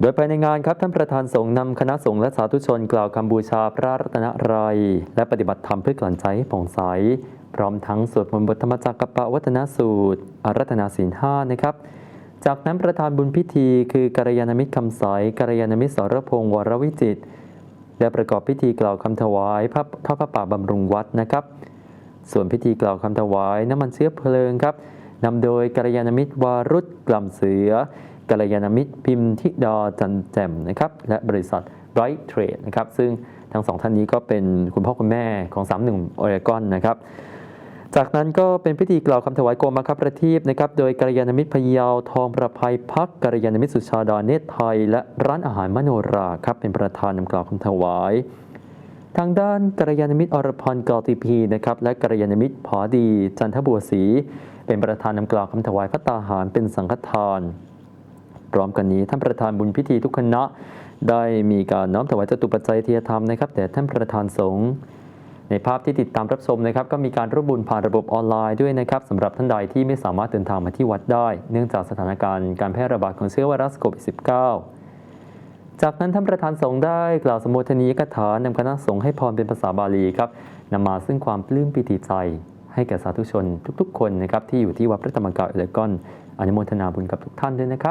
โดยภายในงานครับท่านประธานสงฆ์นำคณะสงฆ์และสาธุชนกล่าวคำบูชาพระรัตนตรัย และปฏิบัติธรรมเพื่อกลั่นใจให้ผ่องใส พร้อมทั้งสวดมนต์บทธรรมจักรปวัฒนสูตรอารัตนาศีลห้านะครับจากนั้นประธานบุญพิธีคือกัลยาณมิตรคำใสกัลยาณมิตรสรพงศ์วรวิจิตรได้ประกอบพิธีกล่าวคำถวายพระทอดพระป่าบำรุงวัดนะครับ ส่วนพิธีกล่าวคำถวายน้ำมันเชื้อเพลิงครับนำโดยกัลยาณมิตรวารุษกล่ำเสือ กัลยาณมิตรพิมพ์ทิดาจันแจ่มนะครับและบริษัทไรท์เทรดนะครับซึ่งทั้งสองท่านนี้ก็เป็นคุณพ่อคุณแม่ของสามหนุ่มโอเรกอนนะครับจากนั้นก็เป็นพิธีกล่าวคำถวายโกมาคับประทีปนะครับโดยกัลยาณมิตรพยาวทองประภัยพักกัลยาณมิตรสุชาดาเนตรไทย และร้านอาหารมโนราครับเป็นประธานนำกล่าวคำถวาย ทางด้านกัลยาณมิตรอรพันธ์กอติพีนะครับและกัลยาณมิตรผอดี จันทบัวศรีเป็นประธานนำกล่าวคำถวายพระตาหารเป็นสังฆทาน พร้อมกันนี้ท่านประธานบุญพิธีทุกคณะ ได้มีการน้อมถวายจตุปัจจัยเทียธรรมนะครับแต่ท่านประธานสงฆ์ในภาพที่ติดตามรับชมนะครับก็มีการร่วมบุญผ่านระบบออนไลน์ด้วยนะครับสำหรับท่านใดที่ไม่สามารถเดินทางมาที่วัดได้ เนื่องจากสถานการณ์การแพร่ระบาดของเชื้อไวรัสโควิด -19 จากนั้นท่านประธานสงฆ์ได้กล่าวสมโภชนียกถานำคณะสงฆ์ให้พรเป็นภาษาบาลีครับนำมาซึ่งความปลื้มปิติใจ ให้แก่สาธุชนทุกๆ คนนะครับที่อยู่ที่วัดพระธรรมกายเอเลกอนอนุโมทนาบุญกับทุกท่านด้วยนะครับ